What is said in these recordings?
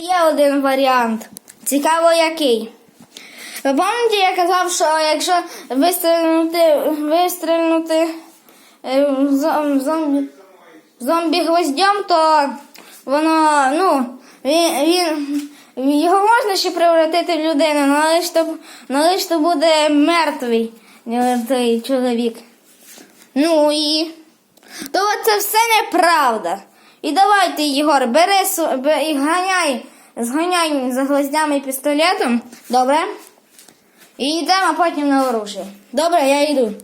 Є один варіант. Цікаво який. Ви пам'ятаєте, я казав, що якщо вистрілнути, вистрілнути е, зом- зомбі, зомбі гвоздем, то воно, ну, він, він, його можна ще превратити в людину, але ж то, але ж то буде мертвий е, той чоловік. Ну і. То це все неправда. І давайте, Єгор, бери бе- і ганяй, зганяй за гвоздями і пістолетом. Добре? І йдемо потім на оружие. Добре, я йду.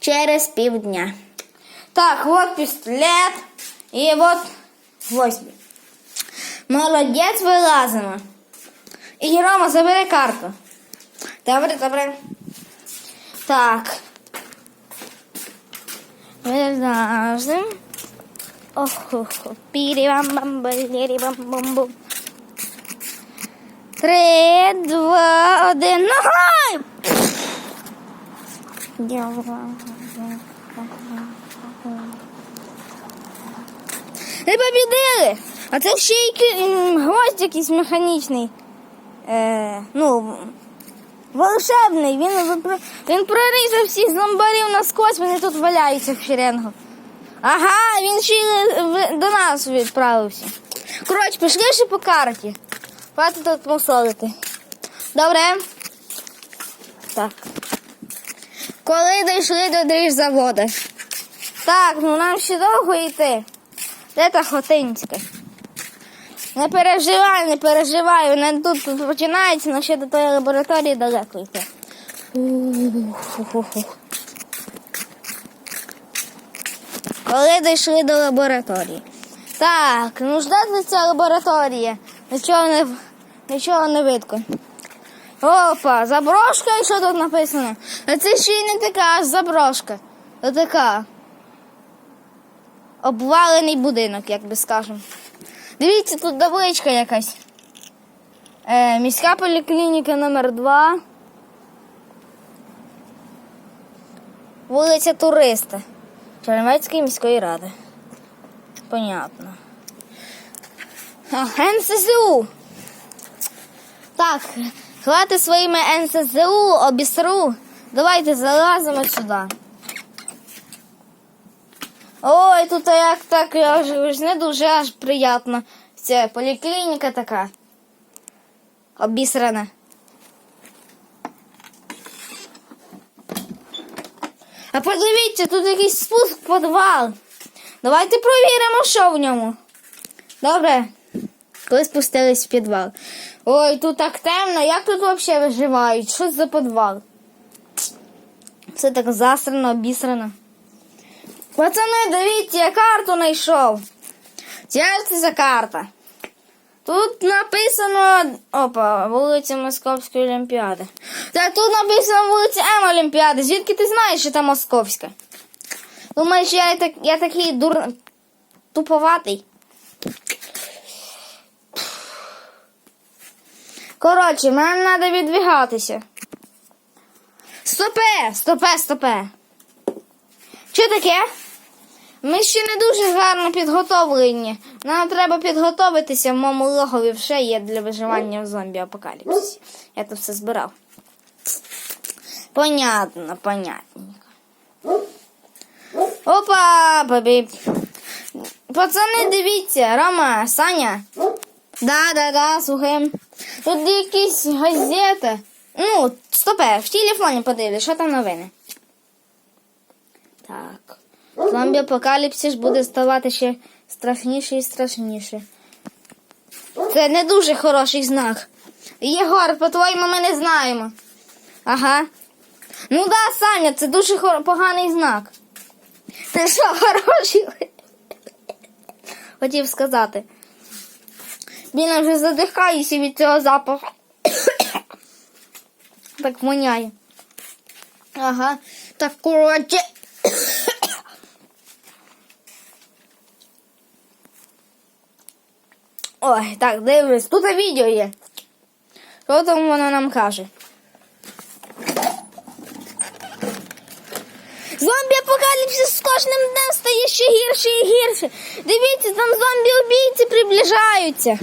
Через півдня. Так, от пістолет. І от гвозді. Молодець, вилазимо. І Рома, забери карту. Добре, добре. Так. Вилазим. Ох, пірі бам бам балірі бам бам бум Три, два, один. Ногай! Ви побідили! А це ще м, гвоздь якийсь механічний. Е, ну, волшебний. Він, він прорізав всіх зомбарів насквозь, вони тут валяються в шеренгу. Ага, він ще до нас відправився. Коротше, пішли ще по карті. Хватить тут мусолити. Добре. Так. Коли дійшли до дріжзаводу? Так, ну нам ще довго йти. Де та Хотинська? Не переживай, не переживай. Вона тут починається, але ще до тої лабораторії далеко йти. Ух-ух-ух. Коли дійшли до лабораторії. Так, ну ждати ця лабораторія. Нічого не, нічого не видко. Опа, заброшка і що тут написано? А це ще й не така заброшка. Це така. Обвалений будинок, як би скажемо. Дивіться, тут табличка якась. Е, міська поліклініка номер 2 Вулиця Туриста. Чернівецької міської ради. Понятно. НСЗУ. Так, хвати своїми НСЗУ, обісру. Давайте залазимо сюди. Ой, тут як так аж, аж не дуже аж приємно. Це поліклініка така. Обісрана. А подивіться, тут якийсь спуск в підвал. Давайте провіримо, що в ньому. Добре. Коли спустились в підвал. Ой, тут так темно. Як тут взагалі виживають? Що за підвал? Все так засрано, обісрано. Пацани, дивіться, я карту знайшов. Це за карта? Тут написано. Опа, вулиця Московської Олімпіади. Так, тут написано вулиця М Олімпіади. Звідки ти знаєш, що там Московська? Думаєш, я, так, я такий дур... туповатий? Коротше, нам треба відвігатися. Стопе, стопе, стопе. Що таке? Ми ще не дуже гарно підготовлені. Нам треба підготовитися в моєму логові вже є для виживання в зомбі апокаліпсисі. Я тут все збирав. Понятно, понятненько. Опа, бабі. Пацани, дивіться, Рома, Саня. Да, да, да, слухаємо. Тут якісь газети. Ну, стопе, в телефоні подивлюсь, що там новини. Так. Зомбі апокаліпсис буде ставати ще страшніше і страшніше. Це не дуже хороший знак. Єгор, по-твоєму, ми не знаємо. Ага. Ну да, Саня, це дуже поганий знак. Ти що, хороший? Хотів сказати. Він вже задихається від цього запаху. так воняє. Ага. Так, коротше. Ой, так, дивлюсь, тут відео є. Що там воно нам каже? Зомбі апокаліпсис з кожним днем стає ще гірше і гірше. Дивіться, там зомбі-убійці приближаються.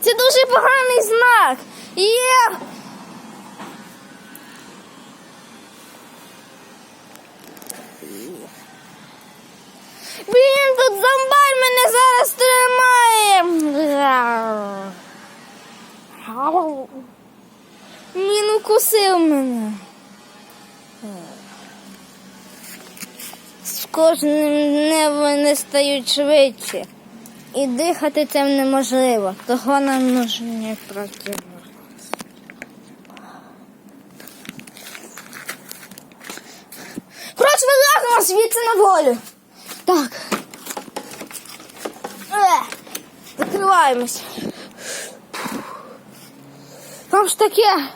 Це дуже поганий знак. Є. Блін, тут зомбар мене зараз тримає. Він укусив мене. З кожним днем вони стають швидше. І дихати цим неможливо. Того нам нужні противогази. Коротше, вилазимо звідси на волю. Так. Е, закриваємось. Там ж таке.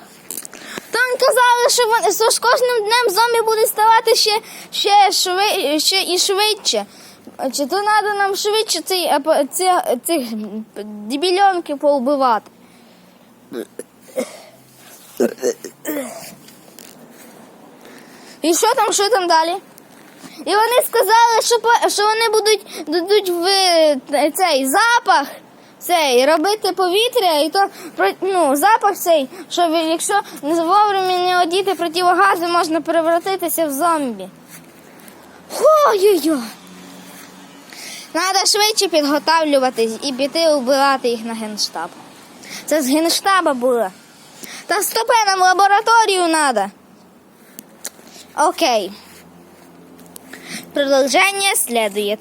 Там казали, що вони що з кожним днем зомбі будуть ставати ще, ще, шви, ще і швидше. Чи то треба нам швидше цей, ці, цих дебільонків поубивати? І що там, що там далі? І вони сказали, що, що вони будуть дадуть в цей запах цей робити повітря, і то ну, запах цей, що якщо не вовремя не одіти противогази, можна перевратитися в зомбі. Ой-ой-ой. Треба швидше підготовлюватись і піти вбивати їх на генштаб. Це з генштаба було. Та стопе нам лабораторію треба. Окей. Продолжение следует.